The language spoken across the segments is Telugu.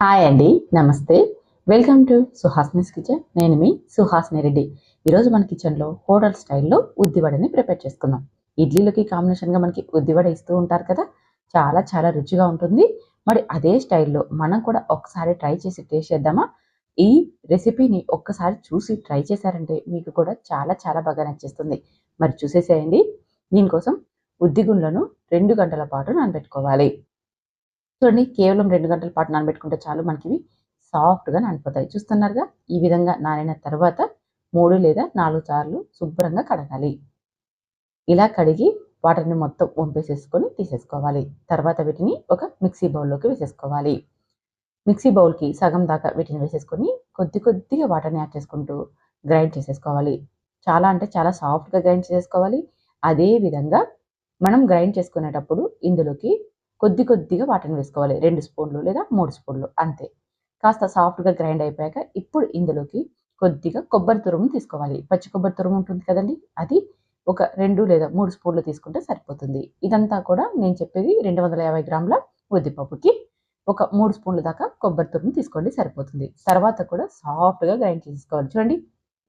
హాయ్ అండి నమస్తే. Welcome to Suhasini's kitchen. నేను మీ సుహాస్ని రెడ్డి. ఈరోజు మన కిచెన్లో హోటల్ స్టైల్లో ఉద్దివడని ప్రిపేర్ చేసుకుందాం. ఇడ్లీలోకి కాంబినేషన్గా మనకి ఉద్దివడ ఇస్తూ ఉంటారు కదా చాలా చాలా రుచిగా ఉంటుంది. మరి అదే స్టైల్లో మనం కూడా ఒకసారి ట్రై చేసి టేస్ట్ చేద్దామా? ఈ రెసిపీని ఒక్కసారి చూసి ట్రై చేశారంటే మీకు కూడా చాలా చాలా బాగా నచ్చేస్తుంది. మరి చూసేసేయండి. దీనికోసం ఉద్దిగుండ్లను రెండు గంటల పాటు నానబెట్టుకోవాలి. చూడండి కేవలం రెండు గంటల పాటు నానబెట్టుకుంటే చాలు మనకి ఇవి సాఫ్ట్గా నానిపోతాయి. చూస్తున్నారుగా ఈ విధంగా నానిన తర్వాత మూడు లేదా నాలుగు సార్లు శుభ్రంగా కడగాలి. ఇలా కడిగి వాటర్ని మొత్తం వంపేసేసుకొని తీసేసుకోవాలి. తర్వాత వీటిని ఒక మిక్సీ బౌల్లోకి వేసేసుకోవాలి. మిక్సీ బౌల్కి సగం దాకా వీటిని వేసేసుకొని కొద్ది కొద్దిగా వాటర్ని యాడ్ చేసుకుంటూ గ్రైండ్ చేసేసుకోవాలి. చాలా అంటే చాలా సాఫ్ట్గా గ్రైండ్ చేసేసుకోవాలి. అదే విధంగా మనం గ్రైండ్ చేసుకునేటప్పుడు ఇందులోకి కొద్ది కొద్దిగా వాటర్ని వేసుకోవాలి. రెండు స్పూన్లు లేదా మూడు స్పూన్లు అంతే. కాస్త సాఫ్ట్గా గ్రైండ్ అయిపోయాక ఇప్పుడు ఇందులోకి కొద్దిగా కొబ్బరి తురుము తీసుకోవాలి. పచ్చి కొబ్బరి తురుము ఉంటుంది కదండి అది ఒక రెండు లేదా మూడు స్పూన్లు తీసుకుంటే సరిపోతుంది. ఇదంతా కూడా నేను చెప్పేది రెండు వందల యాభై గ్రాముల ఉద్దిపప్పుకి ఒక మూడు స్పూన్ల దాకా కొబ్బరి తురుము తీసుకోండి సరిపోతుంది. తర్వాత కూడా సాఫ్ట్గా గ్రైండ్ చేసుకోవాలి చూడండి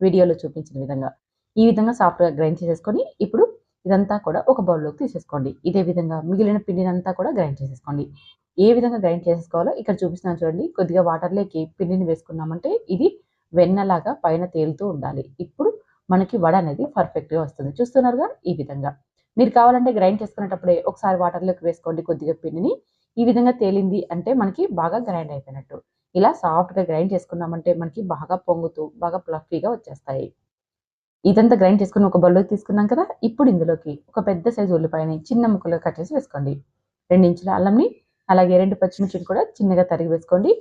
వీడియోలో చూపించిన విధంగా. ఈ విధంగా సాఫ్ట్గా గ్రైండ్ చేసేసుకొని ఇప్పుడు ఇదంతా కూడా ఒక బౌల్లోకి తీసేసుకోండి. ఇదే విధంగా మిగిలిన పిండినంతా కూడా గ్రైండ్ చేసేసుకోండి. ఏ విధంగా గ్రైండ్ చేసేసుకోవాలో ఇక్కడ చూపిస్తున్నాను చూడండి. కొద్దిగా వాటర్లోకి పిండిని వేసుకున్నామంటే ఇది వెన్నలాగా పైన తేలుతూ ఉండాలి. ఇప్పుడు మనకి వడ అనేది పర్ఫెక్ట్గా వస్తుంది. చూస్తున్నారుగా? ఈ విధంగా. మీరు కావాలంటే గ్రైండ్ చేసుకునేటప్పుడే ఒకసారి వాటర్లోకి వేసుకోండి కొద్దిగా పిండిని. ఈ విధంగా తేలింది అంటే మనకి బాగా గ్రైండ్ అయిపోయినట్టు. ఇలా సాఫ్ట్గా గ్రైండ్ చేసుకున్నామంటే మనకి బాగా పొంగుతూ బాగా ప్లఫీగా వచ్చేస్తాయి. ఇదంతా గ్రైండ్ చేసుకుని ఒక బౌల్లోకి తీసుకున్నాం కదా ఇప్పుడు ఇందులోకి ఒక పెద్ద సైజు ఉల్లిపాయని చిన్న ముక్కలుగా కట్ చేసి వేసుకోండి. రెండు ఇంచుల అల్లంని అలాగే రెండు పచ్చిమిర్చిని కూడా చిన్నగా తరిగి వేసుకోండి.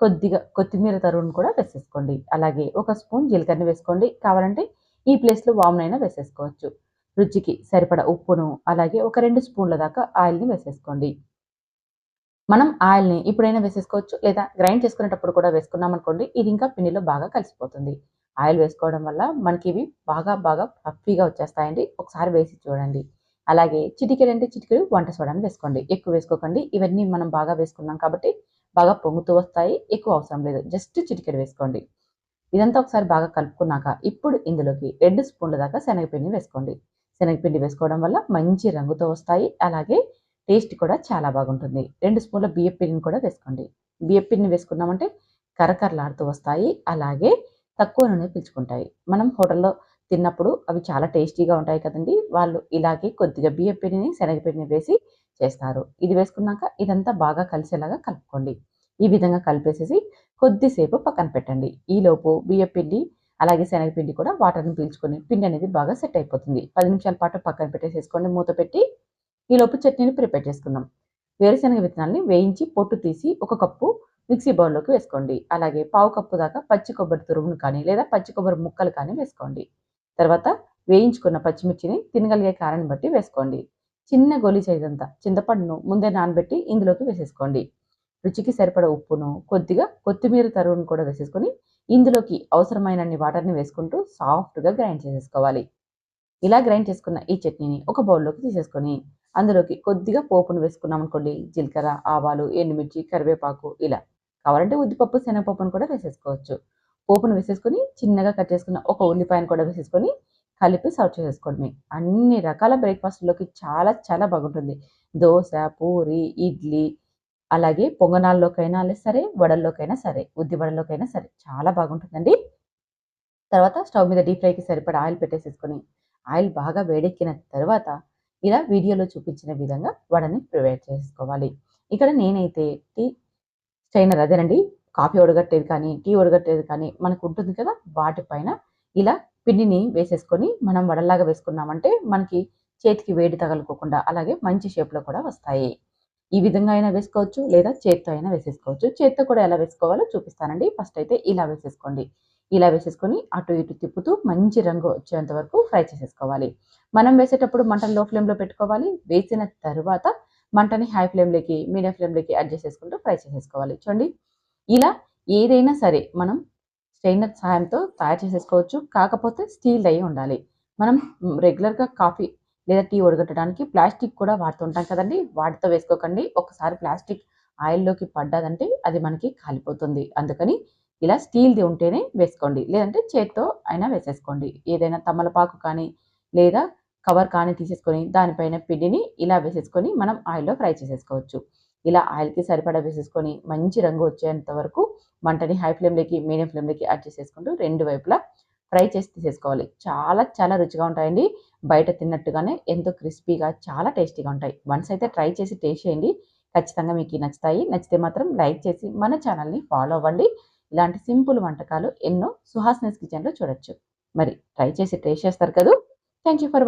కొద్దిగా కొత్తిమీర తరువును కూడా వేసేసుకోండి. అలాగే ఒక స్పూన్ జీలకర్రని వేసుకోండి. కావాలంటే ఈ ప్లేస్లో వామునైనా వేసేసుకోవచ్చు. రుచికి సరిపడ ఉప్పును అలాగే ఒక రెండు స్పూన్ల దాకా ఆయిల్ని వేసేసుకోండి. మనం ఆయిల్ని ఇప్పుడైనా వేసేసుకోవచ్చు లేదా గ్రైండ్ చేసుకునేటప్పుడు కూడా వేసుకున్నాం అనుకోండి ఇది ఇంకా పిండిలో బాగా కలిసిపోతుంది. ఆయిల్ వేసుకోవడం వల్ల మనకి ఇవి బాగా బాగా ఫ్లఫీగా వచ్చేస్తాయండి. ఒకసారి వేసి చూడండి. అలాగే చిటికెడు అంటే చిటికెడు వంట సోడాని వేసుకోండి. ఎక్కువ వేసుకోకండి. ఇవన్నీ మనం బాగా వేసుకున్నాం కాబట్టి బాగా పొంగుతూ వస్తాయి. ఎక్కువ అవసరం లేదు. జస్ట్ చిటికెడు వేసుకోండి. ఇదంతా ఒకసారి బాగా కలుపుకున్నాక ఇప్పుడు ఇందులోకి రెండు స్పూన్ల దాకా శనగపిండి వేసుకోండి. శనగపిండి వేసుకోవడం వల్ల మంచి రంగుతో వస్తాయి. అలాగే టేస్ట్ కూడా చాలా బాగుంటుంది. రెండు స్పూన్ల బియ్యం పిండిని కూడా వేసుకోండి. బియ్యపిండిని వేసుకున్నామంటే కరకరలాడుతూ వస్తాయి. అలాగే తక్కువ నూనె పీల్చుకుంటాయి. మనం హోటల్లో తిన్నప్పుడు అవి చాలా టేస్టీగా ఉంటాయి కదండి. వాళ్ళు ఇలాగే కొద్దిగా బియ్యం పిండిని శనగపిండిని వేసి చేస్తారు. ఇది వేసుకున్నాక ఇదంతా బాగా కలిసేలాగా కలుపుకోండి. ఈ విధంగా కలిపేసేసి కొద్దిసేపు పక్కన పెట్టండి. ఈలోపు బియ్యం పిండి అలాగే శనగపిండి కూడా వాటర్ని పీల్చుకొని పిండి అనేది బాగా సెట్ అయిపోతుంది. పది నిమిషాల పాటు పక్కన పెట్టేసేసుకోండి మూత పెట్టి. ఈలోపు చట్నీని ప్రిపేర్ చేసుకుందాం. వేరుశనగ విత్తనాల్ని వేయించి పొట్టు తీసి ఒక కప్పు మిక్సీ బౌల్లోకి వేసుకోండి. అలాగే పావు కప్పు దాకా పచ్చి కొబ్బరి తురుమును కానీ లేదా పచ్చి కొబ్బరి ముక్కలు కానీ వేసుకోండి. తర్వాత వేయించుకున్న పచ్చిమిర్చిని తినగలిగే కారాన్ని బట్టి వేసుకోండి. చిన్న గోలి సైజంతా చింతపండును ముందే నానబెట్టి ఇందులోకి వేసేసుకోండి. రుచికి సరిపడ ఉప్పును కొద్దిగా కొత్తిమీర తరువును కూడా వేసేసుకొని ఇందులోకి అవసరమైనన్ని వాటర్ని వేసుకుంటూ సాఫ్ట్గా గ్రైండ్ చేసేసుకోవాలి. ఇలా గ్రైండ్ చేసుకున్న ఈ చట్నీని ఒక బౌల్లోకి తీసేసుకొని అందులోకి కొద్దిగా పోపును వేసుకున్నాం అనుకోండి జీలకర్ర ఆవాలు ఎండుమిర్చి కరివేపాకు ఇలా కావాలంటే ఉద్దిపప్పు శనగపప్పును కూడా వేసేసుకోవచ్చు. పోపును వేసేసుకొని చిన్నగా కట్ చేసుకున్న ఒక ఉల్లిపాయను కూడా వేసేసుకొని కలిపి సర్వ్ చేసేసుకోవడమే అన్ని రకాల బ్రేక్ఫాస్ట్లోకి చాలా చాలా బాగుంటుంది. దోశ పూరి ఇడ్లీ అలాగే పొంగనాల్లోకైనా సరే వడల్లోకైనా సరే ఉద్ది వడల్లోకైనా సరే చాలా బాగుంటుందండి. తర్వాత స్టవ్ మీద డీప్ ఫ్రైకి సరిపడా ఆయిల్ పెట్టేసేసుకొని ఆయిల్ బాగా వేడెక్కిన తర్వాత ఇలా వీడియోలో చూపించిన విధంగా వడని ప్రిపేర్ చేసుకోవాలి. ఇక్కడ నేనైతే టీ స్ట్రైనర్ అదేనండి. కాఫీ ఉడగట్టేది కానీ టీ ఉడగట్టేది కానీ మనకు ఉంటుంది కదా వాటిపైన ఇలా పిండిని వేసేసుకొని మనం వడల్లాగా వేసుకున్నామంటే మనకి చేతికి వేడి తగలుకోకుండా అలాగే మంచి షేప్లో కూడా వస్తాయి. ఈ విధంగా అయినా వేసుకోవచ్చు లేదా చేత్తో అయినా వేసేసుకోవచ్చు. చేత్తో కూడా ఎలా వేసుకోవాలో చూపిస్తానండి. ఫస్ట్ అయితే ఇలా వేసేసుకోండి. ఇలా వేసేసుకొని అటు ఇటు తిప్పుతూ మంచి రంగు వచ్చేంత వరకు ఫ్రై చేసేసుకోవాలి. మనం వేసేటప్పుడు మంటను లో ఫ్లేమ్లో పెట్టుకోవాలి. వేసిన తర్వాత మంటని హై ఫ్లేమ్లోకి మీడియం ఫ్లేమ్లోకి అడ్జస్ట్ చేసుకుంటూ ఫ్రై చేసేసుకోవాలి. చూడండి ఇలా ఏదైనా సరే మనం స్ట్రైనర్ సహాయంతో తయారు చేసేసుకోవచ్చు. కాకపోతే స్టీల్ అయి ఉండాలి. మనం రెగ్యులర్గా కాఫీ లేదా టీ ఉడగట్టడానికి ప్లాస్టిక్ కూడా వాడుతుంటాం కదండి. వాటితో వేసుకోకండి. ఒకసారి ప్లాస్టిక్ ఆయిల్లోకి పడ్డదంటే అది మనకి కాలిపోతుంది. అందుకని ఇలా స్టీల్ది ఉంటేనే వేసుకోండి. లేదంటే చేత్తో అయినా వేసేసుకోండి. ఏదైనా తమలపాకు కానీ లేదా కవర్ కానీ తీసేసుకొని దానిపైన పిండిని ఇలా వేసేసుకొని మనం ఆయిల్లో ఫ్రై చేసేసుకోవచ్చు. ఇలా ఆయిల్కి సరిపడా వేసేసుకొని మంచి రంగు వచ్చేంత వరకు మంటని హై ఫ్లేమ్లోకి మీడియం ఫ్లేమ్లోకి యాడ్ చేసేసుకుంటూ రెండు వైపులా ఫ్రై చేసి తీసేసుకోవాలి. చాలా చాలా రుచిగా ఉంటాయండి. బయట తిన్నట్టుగానే ఎంతో క్రిస్పీగా చాలా టేస్టీగా ఉంటాయి. వన్స్ అయితే ట్రై చేసి టేస్ట్ చేయండి. ఖచ్చితంగా మీకు నచ్చుతాయి. నచ్చితే మాత్రం లైక్ చేసి మన ఛానల్ని ఫాలో అవ్వండి. ఇలాంటి సింపుల్ వంటకాలు ఎన్నో సుహాస్నెస్ కిచెన్లో చూడొచ్చు. మరి ట్రై చేసి టేస్ట్ చేస్తారు కదా? Thank you for